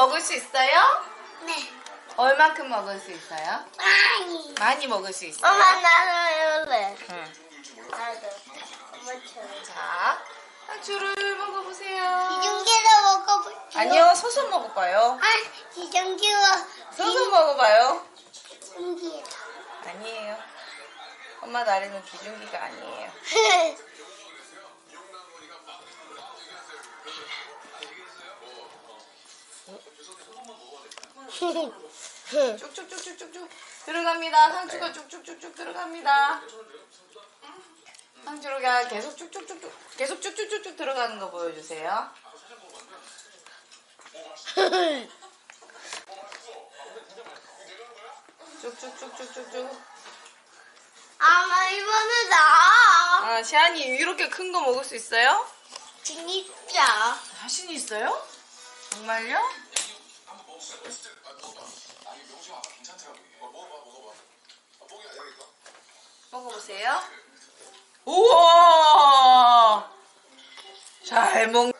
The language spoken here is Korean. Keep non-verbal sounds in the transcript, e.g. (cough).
먹을 수 있어요? 네. 얼만큼 먹을 수 있어요? 많이. 많이 먹을 수 있어요. 엄마 나도 할래. 응. 나도. 엄마처럼. 자, 상추를 먹어보세요. 기중기도 먹어볼게요. 아니요, 서서 먹어봐요. 아, 기중기와 서서 먹어봐요. 기중기다. 아니에요. 엄마 나리는 기중기가 아니에요. (laughs) 쭉쭉쭉쭉쭉쭉 들어갑니다. 상추가 쭉쭉쭉쭉 들어갑니다. 상추가 계속 쭉쭉쭉쭉 계속 쭉쭉쭉쭉 들어가는 거 보여주세요. 쭉쭉쭉쭉쭉쭉. 아마 이번에 나. 아, 시안이 이렇게 큰 거 먹을 수 있어요? 진짜. 자신 있어요? 정말요? 먹어보세요. 우와! 잘 먹.